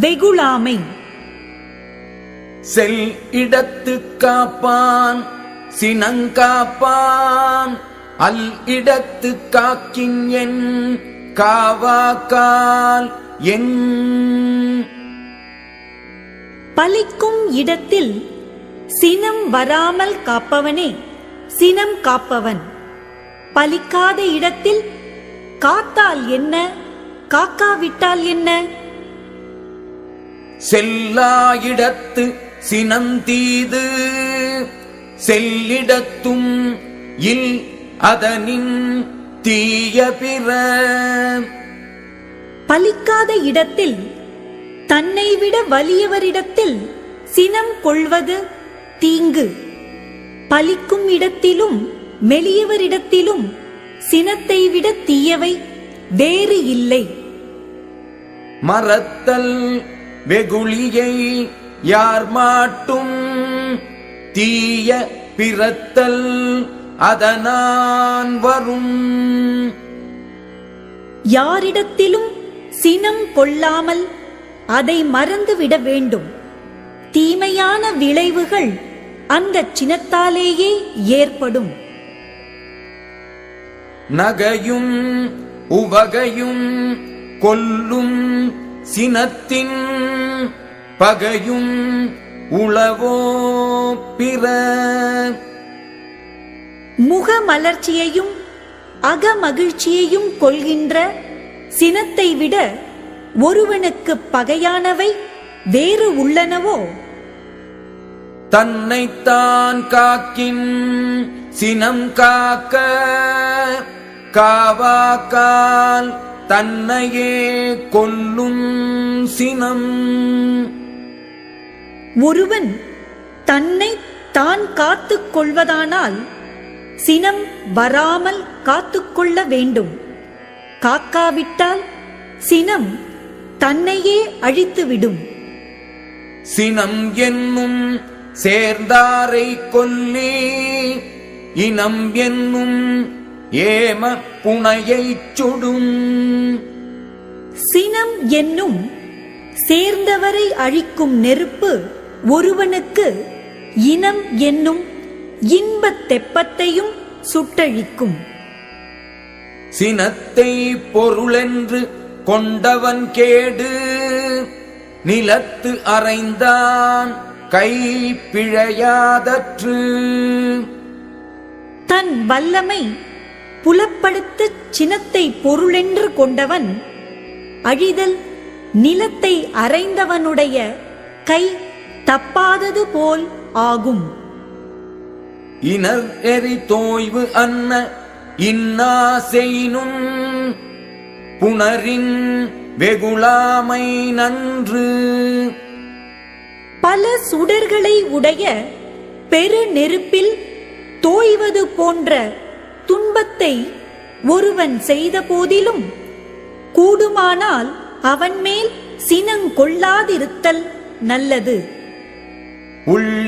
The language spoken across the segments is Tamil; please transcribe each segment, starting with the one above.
வெகுளாமை. செல் இடத்து காப்பான் சினங்காப்பான் அல் இடத்து காக்கின் என் காவாக்கால் என். பலிக்கும் இடத்தில் சினம் வராமல் காப்பவனே சினம் காப்பவன். பலிக்காத இடத்தில் காத்தால் என்ன காக்காவிட்டால் என்ன? செல்லா இடத்து சினந்தீது செல்லிடத்தும் இல் அதனின் தீய பிற. பலிக்காத இடத்தில் தன்னை விட வலியவரிடத்தில் சினம் கொள்வது தீங்கு. பலிக்கும் இடத்திலும் மெலியவரிடத்திலும் சினத்தை விட தீயவை வேறு இல்லை. மறத்தல் வெகுளியை யார் மாட்டும் தீய பிறத்தல் அதனான் வரும். யாரிடத்திலும் சினம் கொள்ளாமல் அதை மறந்துவிட வேண்டும். தீமையான விளைவுகள் அந்த சினத்தாலேயே ஏற்படும். நகையும் உவகையும் கொல்லும் சினத்தின் பகையும் உளவோ பிற முகமலர்ச்சியையும் அகமகிழ்ச்சியையும் கொள்கின்ற சினத்தை விட ஒருவனுக்கு பகையானவை வேறு உள்ளனவோ? தன்னைத்தான் காக்கின் சினம் காக்க காவாக்கால் தன்னையே கொல்லும் சினம். ஒருவன் தன்னை தான் காத்துக் கொள்வதானால் சினம் வராமல் காத்துக்கொள்ள வேண்டும். காக்காவிட்டால் சினம் தன்னையே அழித்துவிடும் சினம் என்னும் சேர்ந்தாரை கொல்லி இனம் என்னும் ஏம புனையைச் சுடும். சினம் என்னும் சேர்ந்தவரை அழிக்கும் நெருப்பு ஒருவனுக்கு இனம் என்னும் இன்பத் தெப்பத்தையும் சுட்டழிக்கும். சினத்தை பொருளென்று கொண்டவன் கேடு நிலத்து அறைந்தான் கை பிழையாதற்று. தன் வல்லமை புலப்படுத்தச் சினத்தை பொருளென்று கொண்டவன் அழிதல் நிலத்தை அறைந்தவனுடைய கை தப்பாதது போல் ஆகும். இனர் எரி தோய்வு அன்ன இன்னா செய்னும் புணரின் வெகுளாமை நன்று. பல சுடர்களை உடைய பெரு நெருப்பில் தோய்வது போன்ற துன்பத்தை ஒருவன் செய்த போதிலும் கூடுமானால் அவன் மேல் சினங்கொள்ளாதிருத்தல் நல்லது.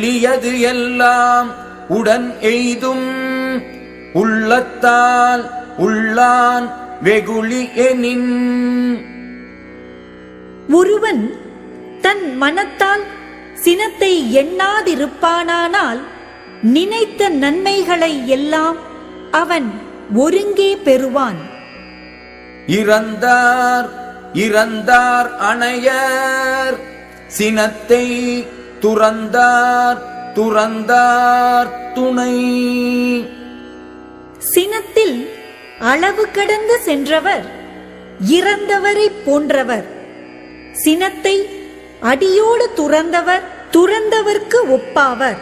உள்ளியது எல்லாம் உடன் எய்தும். உள்ளத்தால் உள்ளான் வெகுளி எனின். ஒருவன் தன் மனத்தால் சினத்தை எண்ணாதிருப்பானானால் நினைத்த நன்மைகளை எல்லாம் அவன் ஒருங்கே பெறுவான். இறந்தார் இறந்தார் அணையர். சினத்தை துறந்தார் துறந்தார் துணை. சினத்தில் அளவு கடந்து சென்றவர் இறந்தவரைப் போன்றவர். சினத்தை அடியோடு துறந்தவர் துறந்தவர்க்கு ஒப்பாவர்.